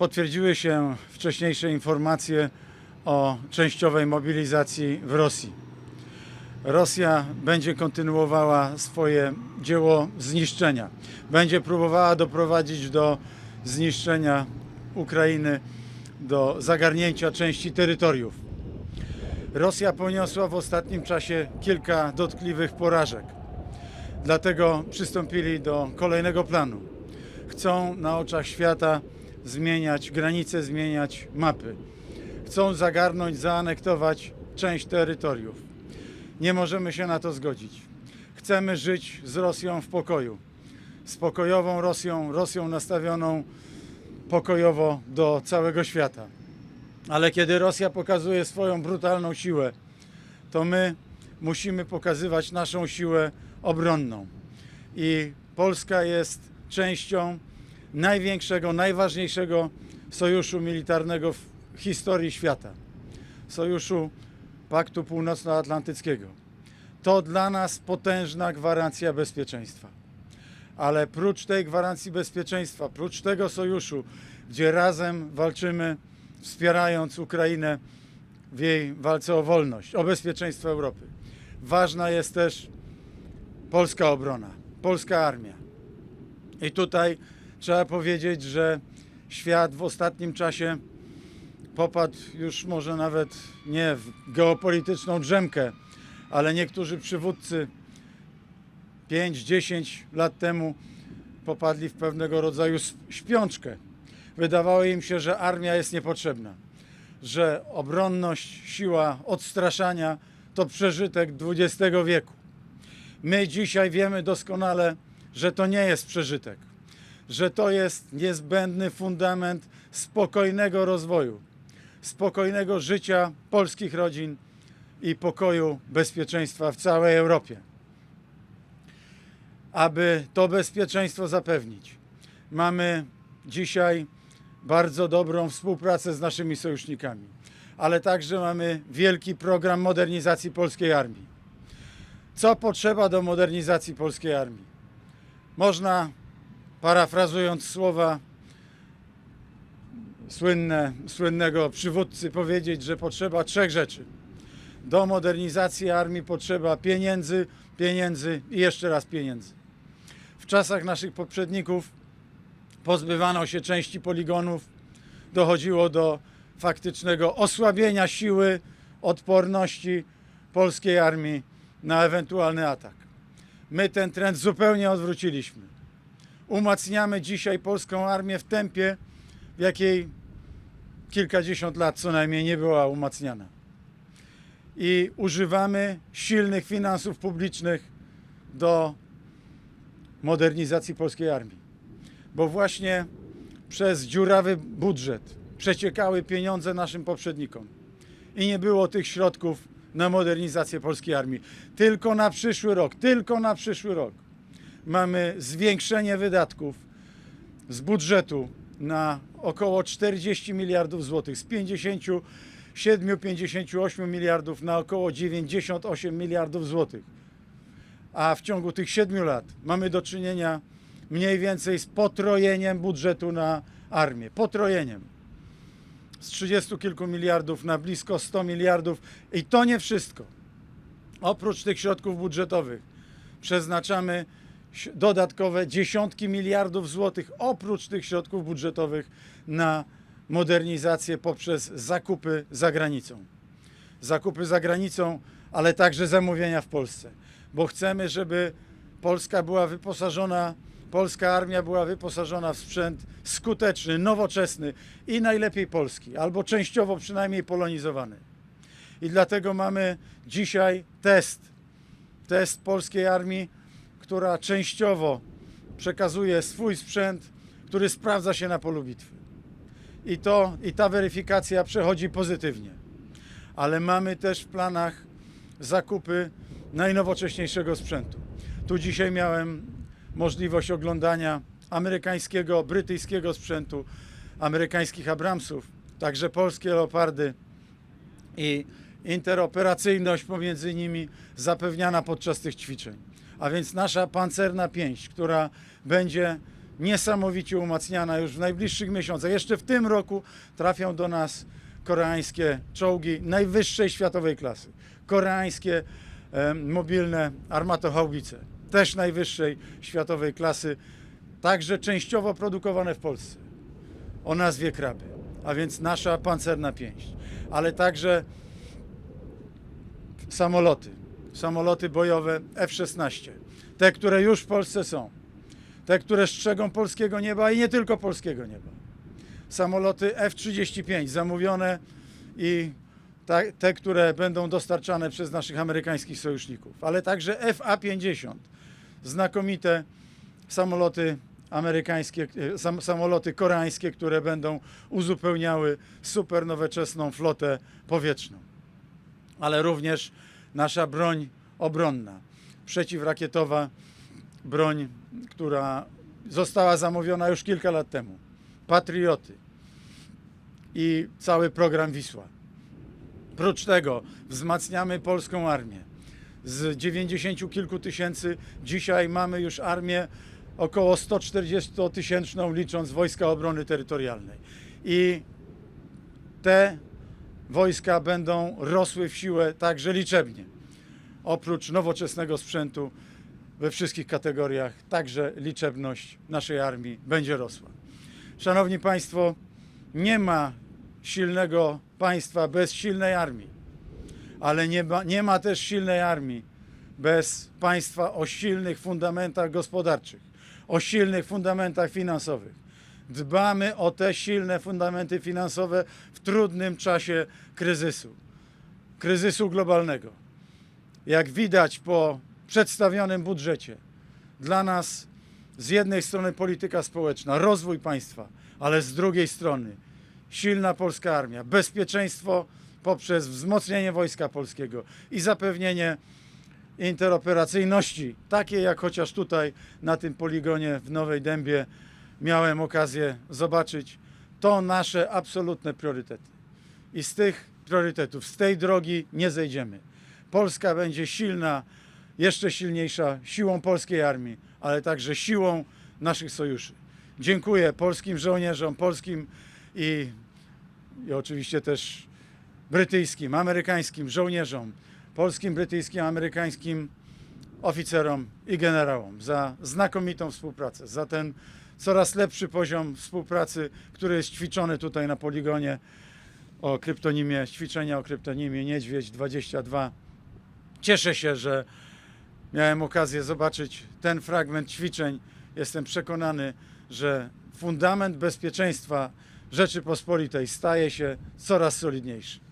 Potwierdziły się wcześniejsze informacje o częściowej mobilizacji w Rosji. Rosja będzie kontynuowała swoje dzieło zniszczenia. Będzie próbowała doprowadzić do zniszczenia Ukrainy, do zagarnięcia części terytoriów. Rosja poniosła w ostatnim czasie kilka dotkliwych porażek. Dlatego przystąpili do kolejnego planu. Chcą na oczach świata zmieniać granice, zmieniać mapy. Chcą zagarnąć, zaanektować część terytoriów. Nie możemy się na to zgodzić. Chcemy żyć z Rosją w pokoju. Z pokojową Rosją, Rosją nastawioną pokojowo do całego świata. Ale kiedy Rosja pokazuje swoją brutalną siłę, to my musimy pokazywać naszą siłę obronną. I Polska jest częścią największego, najważniejszego sojuszu militarnego w historii świata. Sojuszu Paktu Północnoatlantyckiego. To dla nas potężna gwarancja bezpieczeństwa. Ale prócz tej gwarancji bezpieczeństwa, prócz tego sojuszu, gdzie razem walczymy, wspierając Ukrainę w jej walce o wolność, o bezpieczeństwo Europy, ważna jest też polska obrona, polska armia. I tutaj trzeba powiedzieć, że świat w ostatnim czasie popadł już może nawet nie w geopolityczną drzemkę, ale niektórzy przywódcy 5-10 lat temu popadli w pewnego rodzaju śpiączkę. Wydawało im się, że armia jest niepotrzebna, że obronność, siła odstraszania to przeżytek XX wieku. My dzisiaj wiemy doskonale, że to nie jest przeżytek, że to jest niezbędny fundament spokojnego rozwoju, spokojnego życia polskich rodzin i pokoju, bezpieczeństwa w całej Europie. Aby to bezpieczeństwo zapewnić, mamy dzisiaj bardzo dobrą współpracę z naszymi sojusznikami, ale także mamy wielki program modernizacji polskiej armii. Co potrzeba do modernizacji polskiej armii? Można, parafrazując słowa słynne, słynnego przywódcy, powiedzieć, że potrzeba trzech rzeczy. Do modernizacji armii potrzeba pieniędzy, pieniędzy i jeszcze raz pieniędzy. W czasach naszych poprzedników pozbywano się części poligonów, dochodziło do faktycznego osłabienia siły, odporności polskiej armii na ewentualny atak. My ten trend zupełnie odwróciliśmy. Umacniamy dzisiaj polską armię w tempie, w jakiej kilkadziesiąt lat co najmniej nie była umacniana. I używamy silnych finansów publicznych do modernizacji polskiej armii. Bo właśnie przez dziurawy budżet przeciekały pieniądze naszym poprzednikom. I nie było tych środków na modernizację polskiej armii. Tylko na przyszły rok, tylko na przyszły rok mamy zwiększenie wydatków z budżetu na około 40 miliardów złotych, z 57-58 miliardów na około 98 miliardów złotych. A w ciągu tych 7 lat mamy do czynienia mniej więcej z potrojeniem budżetu na armię. Potrojeniem. Z 30 kilku miliardów na blisko 100 miliardów. I to nie wszystko. Oprócz tych środków budżetowych przeznaczamy dodatkowe dziesiątki miliardów złotych oprócz tych środków budżetowych na modernizację poprzez zakupy za granicą. Zakupy za granicą, ale także zamówienia w Polsce, bo chcemy, żeby Polska była wyposażona, polska armia była wyposażona w sprzęt skuteczny, nowoczesny i najlepiej polski, albo częściowo przynajmniej polonizowany. I dlatego mamy dzisiaj test, test polskiej armii, która częściowo przekazuje swój sprzęt, który sprawdza się na polu bitwy. I, to, I ta weryfikacja przechodzi pozytywnie. Ale mamy też w planach zakupy najnowocześniejszego sprzętu. Tu dzisiaj miałem możliwość oglądania amerykańskiego, brytyjskiego sprzętu, amerykańskich Abramsów, także polskie Leopardy i interoperacyjność pomiędzy nimi zapewniana podczas tych ćwiczeń. A więc nasza pancerna pięść, która będzie niesamowicie umacniana już w najbliższych miesiącach. Jeszcze w tym roku trafią do nas koreańskie czołgi najwyższej światowej klasy. Koreańskie e, mobilne armatohaubice, też najwyższej światowej klasy, także częściowo produkowane w Polsce o nazwie Kraby, a więc nasza pancerna pięść, ale także samoloty, samoloty bojowe F-16, te, które już w Polsce są, te, które strzegą polskiego nieba i nie tylko polskiego nieba. Samoloty F-35 zamówione i te, które będą dostarczane przez naszych amerykańskich sojuszników, ale także FA-50, znakomite samoloty amerykańskie, e, sam, samoloty koreańskie, które będą uzupełniały super nowoczesną flotę powietrzną. Ale również nasza broń obronna, przeciwrakietowa broń, która została zamówiona już kilka lat temu. Patrioty i cały program Wisła. Prócz tego wzmacniamy polską armię. Z 90 kilku tysięcy dzisiaj mamy już armię około 140 tysięczną licząc Wojska Obrony Terytorialnej. I te wojska będą rosły w siłę także liczebnie. Oprócz nowoczesnego sprzętu we wszystkich kategoriach także liczebność naszej armii będzie rosła. Szanowni Państwo, nie ma silnego państwa bez silnej armii, ale nie ma, nie ma też silnej armii bez państwa o silnych fundamentach gospodarczych, o silnych fundamentach finansowych. Dbamy o te silne fundamenty finansowe w trudnym czasie kryzysu, kryzysu globalnego. Jak widać po przedstawionym budżecie, dla nas z jednej strony polityka społeczna, rozwój państwa, ale z drugiej strony silna polska armia, bezpieczeństwo poprzez wzmocnienie wojska polskiego i zapewnienie interoperacyjności, takiej jak chociaż tutaj na tym poligonie w Nowej Dębie miałem okazję zobaczyć, to nasze absolutne priorytety. I z tych priorytetów, z tej drogi nie zejdziemy. Polska będzie silna, jeszcze silniejsza siłą polskiej armii, ale także siłą naszych sojuszy. Dziękuję polskim żołnierzom, polskim i, i oczywiście też brytyjskim, amerykańskim żołnierzom, polskim, brytyjskim, amerykańskim oficerom i generałom za znakomitą współpracę, za ten coraz lepszy poziom współpracy, który jest ćwiczony tutaj na poligonie o kryptonimie, ćwiczenia o kryptonimie Niedźwiedź 22. Cieszę się, że miałem okazję zobaczyć ten fragment ćwiczeń. Jestem przekonany, że fundament bezpieczeństwa Rzeczypospolitej staje się coraz solidniejszy.